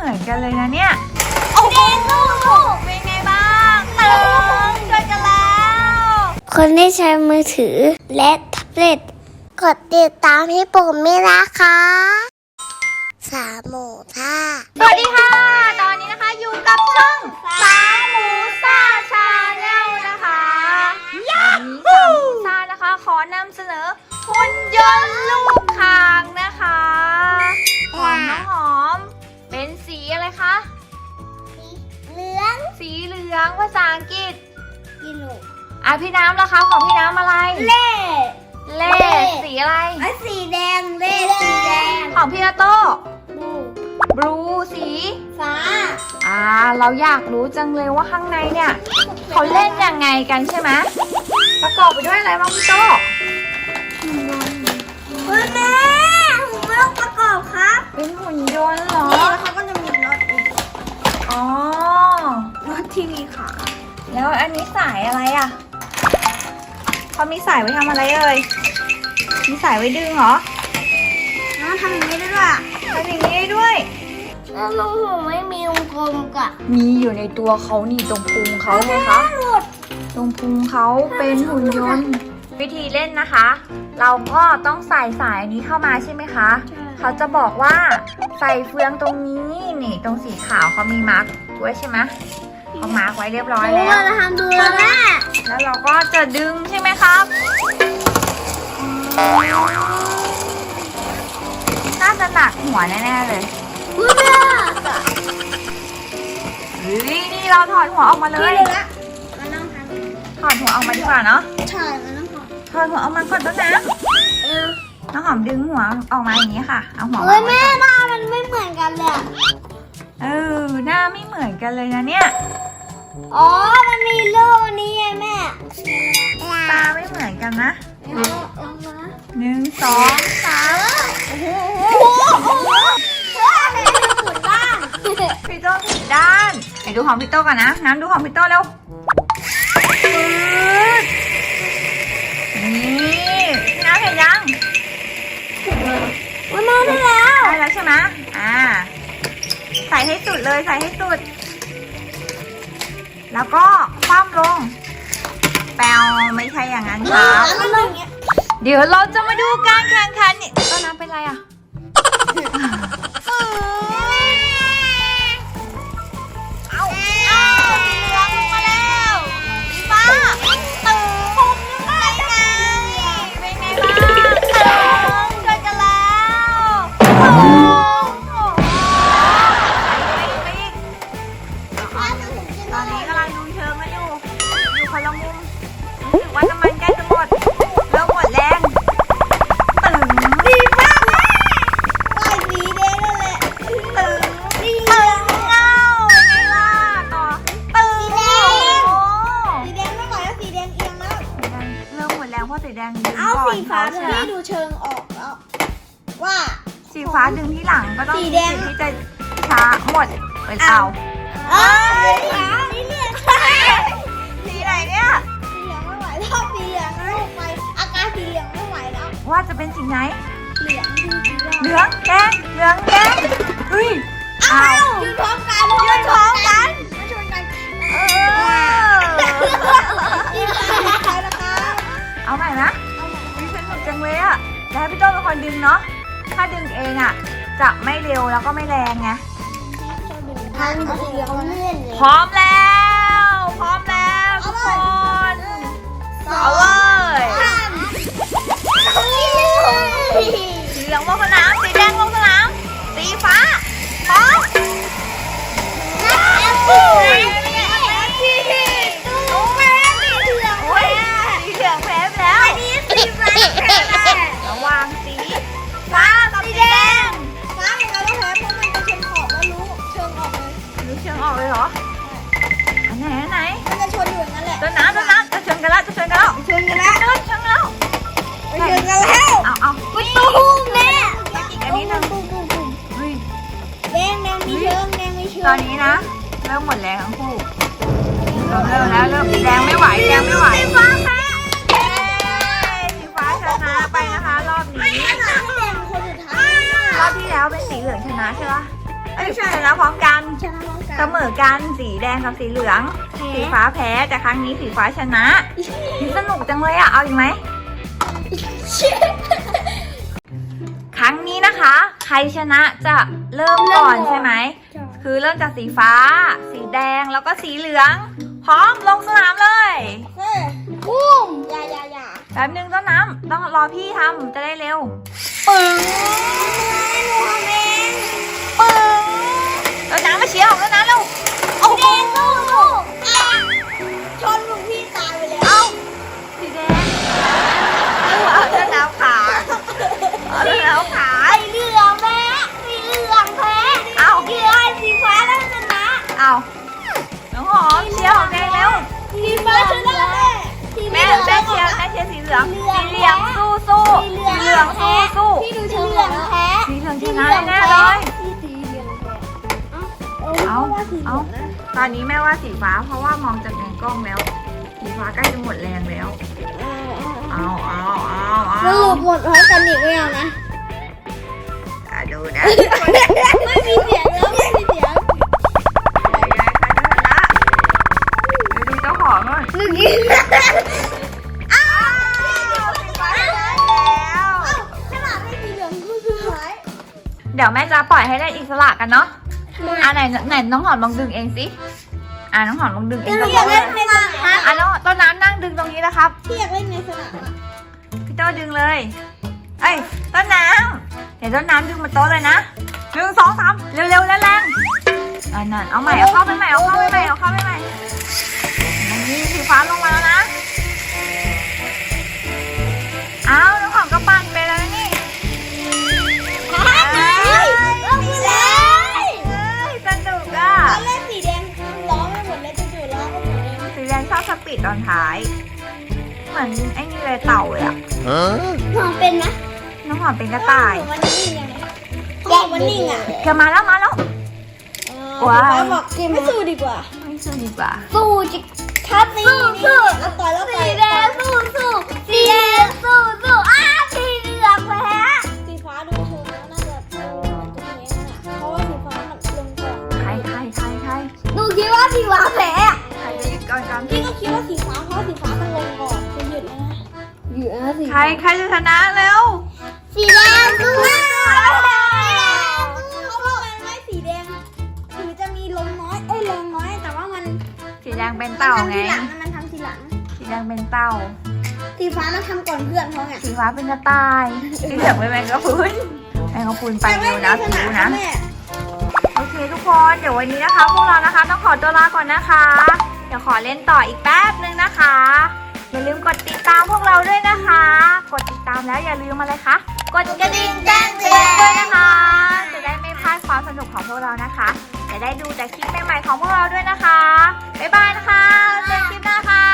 เหมือนกันเลยนะเนี่ยเดนลูกเป็นไงบ้างเติมช่วยกันแล้ว คนที่ใช้มือถือและแท็บเล็ตกดติดตามให้ผมไม่นะคะสามหมูท่าสวัสดีค่ะ ตอนนี้นะคะอยู่กับช่องสามหมูซ่าชาแนลนะคะยาฮูสามหมูซ่านะคะ ขอนำเสนอหุ่นยนต์ลูก สีเหลืองภาษาอังกฤษ กิโลอะพี่น้ำล่ะคะของพี่น้ำอะไร เล่ เล่สีอะไร ไอ้สีแดงเล่สีแดงของพี่นาโต้บูบลูสี ฟ้าอ่า เราอยากรู้จังเลยว่าข้างในเนี่ยเขาเล่นยังไงกันใช่ไหมประกอบไปด้วยอะไรบ้างพี่โต้คุณแม่ผมไม่ต้องประกอบครับเป็นหุ่นยนต์เหรอนี่แล้วเขาก็จะมีรถอีก อ๋อรถ ที่มีขาแล้วอันนี้สายอะไรอะเขามีสายไว้ทำอะไรเอ่ย มีสายไว้ดึงเหรอแล้วทำอย่างนี้ได้ด้วยทำอย่างนี้ได้ด้วย แล้วลุงผมไม่มีวงกลมกะมีอยู่ในตัวเขานี่ตรงพุงเขาไงคะ หลุดตรงพุงเขาเป็นหุ่นยนต์ วิธีเล่นนะคะ เราก็ต้องใส่สายอันนี้เข้ามาใช่ไหมคะ เขาจะบอกว่าใส่เฟืองตรงนี้นี่ตรงสีขาวเขามีมาร์กไว้ใช่ไหม เขามาร์กไว้เรียบร้อยรู้แล้วว่าจะทำดูแล้วแม่แล้วเราก็จะดึงใช่ไหมครับน่าจะหนักหัวแน่ๆเลยพูดเลยเฮ้ยนี่เราถอดหัวออกมาเลที่ยเหลือมันต้องทถอดหัวออกมาดีกว่าเนาะำใช่มันต้องทถอดหัวออกมาก่อนต้นน้ำเออำน้องหอมดึงหัวออกมาอย่างนี้ค่ะ เอาหัวเฮ้วายงไว้แม่ก่อนหน้ามันไม่เหมือนกันเลยอะเออหน้าไม่เหมือนกันเลยนะเนี่ย อ๋อ มันมีลูกนี้ไงแม่ตาไม่เหมือนกันนะหนึ่งสองสามโอ้โหโอ้โหโพี่โต้ผิดด้านไหนดูของพี่โต้ก่อนนะน้ำดูของพี่โต้เร็วนี่น้ำเห็นยังวันมาได้แล้วได้แล้วใช่ไหมอ่า ใส่ให้สุดเลยใส่ให้สุด แล้วก็คว่ำลง แปลวไม่ใช่อย่างนั้นครับแล้วมันอย่างเงี้ยเดี๋ยวเราจะมาดูการแข่งขันนี่ต้นน้ำเป็นไรอะ ช่ไหมที่ดูเชิงออกแล้วว่า สีฟ้าดึงที่หลังก็ต้องสีแดงสิทธิ์ที่จะช้าหมดเป็นเอาเอ้ยสีเหลืองสีไหนเนี่ยสีเหลืองไม่ไหวแล้วสีเหลืองแล้วไปอาการสีเหลืองไม่ไหวแล้วว่าจะเป็นสีไหน เหลืองดูสีเหลืองแดงเหลืองแดงเฮ้ยอ้าเอาวยืนพร้อมกันยืนพร้อมกันมาชนกันเออยืนพร้อมกันนะคะเอาใหม่นะดิฉันสนุกจังเลยอะ แล้วให้พี่โต้เป็นคนดึงเนาะ ถ้าดึงเองอะจะไม่เร็วแล้วก็ไม่แรงไงทางสีเหลืองเลื่อนเลยพร้อมแล้ว พร้อมแล้วทุกคน เอาเลยสีเหลืองลงสนามสีแดง ตอนนี้นะ เริ่มหมดแรงทั้งคู่เริ่มเริ่มแล้วเริ่มแรงไม่ไหวแรงไม่ไหวสีฟ้าแพ้สีฟ้าชนะไปนะคะ รอบนี้รอบที่แล้วเป็นสีเหลืองชนะใช่ปะเอ้ยชนะพร้อมกันชนะน้องกัเสมอกันสีแดงกับสีเหลือง สีฟ้าแพ้แต่ครั้งนี้สีฟ้าชนะสนุกจังเลยอะเอาอีกไหมครั้งนี้นะคะ ใครชนะจะเริ่มก่อนใช่ไหม คือเริ่มจากสีฟ้า สีแดงแล้วก็สีเหลือง พร้อมลงสนามเลยเฮ้ยปุ้มอย่าอย่าอย่าแป๊บนึงต้นน้ำต้องรอพี่ทำจะได้เร็วปึ้งหนูทำเองปึ้งต้นน้ำมาเชียร์ของต้นน้ำ มเชียร์ของแดงเร็วสีฟ้าชนะแม่แม่แม่เชียร์แม่เชียร์สีเหลืองสีเหลืองสู้สู้สีเหลืองสู้สู้พี่ดูสีเหลืองแพ้สีเหลืองชนะแน่เลยเองแพ้เอาว่าสีเลืเอาตอนนี้แม่ว่าสีฟ้าเพราะว่ามองจากในกล้องแล้ว สีฟ้าใกล้จะหมดแรงแล้วเอาเอาเอาเอาสรุปหมดพร้อมกันอีกไม่เอานะอะดูนะไม่มีเสียง มื่อกี้อ้าวสีฟ้าชนะแล้วขนาดไม่มีเหลืองคือสุดท้ายเดี๋ยวแม่จะปล่อยให้ได้อิสระกันเนาะไม่อะไหนไหนน้องหอมลองดึงเองสิอะน้องหอมลองดึงเองพี่ตรงอยากนี้เล่นในสนามอะน้องต้นน้ำนั่งดึงตรงนี้นะครับพี่อยากเล่นในสนามพี่โต้ดึงเลยเอ้ยต้นน้ำเดี๋ยวต้นน้ำดึงมาโต๊ะเลยนะหนึ่งสองสามเร็วๆแรงๆอันนั้นเอาใหม่เอาเข้าไปใหม่เอาเข้าไปใหม่เอาเข้าไปใหม่ นี่สีฟ้าลงมาแล้วนะเอาน้องหอมก็ปั่นไปแล้วนี่เฮ้ยเราคือเลยเฮ้ยสนุกอะตอนแรกสีแดงล้อไม่หมดเลยจู่ๆล้อก็หมดเองสีแดงชอบสปีดตอนท้าย เหมือนไอ้นี่เลยเต่าเลยอะหอมเป็นไหมน้องหอมเป็นกระต่ายมันนิ่งยังไงแกมันนิ่งอะเดี๋ยวมาแล้วมาแล้ว ว้าว บอกไม่สู้ดีกว่า ไม่สู้ดีกว่าสู้จิ ถ้าตีสู้เอาต่อยแล้วต่อยสีแดงสู้สู้สีแดงสู้สู้อ้าสีเหลืองแพ้สีฟ้าดูเธอแล้วน่าจะเออจะแพ้น่ะเพราะว่าสีฟ้ามันลงก่อนใครใครใครใครหนูคิดว่าสีฟ้าแพ้ใครจะหยุดก่อนกันพี่ก็คิดว่าสีฟ้าเพราะสีฟ้ามันลงก่อนจะหยุดแล้วนะหยุดนะสีใครใครจะชนะเร็วสีแดงสู้ งเป็นเต่าไงมันทำทีหลัง สีแดงเป็นเต่า สีฟ้ามันทำก่อนเพื่อนเขาไงสีฟ้าเป็นกระต่ายสีเหลืองเป็นแมงกะพรุนแมงกะพรุนไปเร็วนะผิวนะ แม่โอเคทุกคน เดี๋ยววันนี้นะคะพวกเรานะคะต้องขอตัวลาก่อนนะคะ เดี๋ยวขอเล่นต่ออีกแป๊บนึงนะคะ อย่าลืมกดติดตามพวกเราด้วยนะคะ กดติดตามแล้วอย่าลืมอะไรคะ กดกระดิ่งแจ้งเตือนด้วยนะคะ จะได้ไม่พลาดความสนุกของพวกเรานะคะ จะได้ดูแต่คลิปใหม่ๆของพวกเราด้วยนะคะ บ๊ายบายนะคะเจอกันคลิปหน้าค่ะ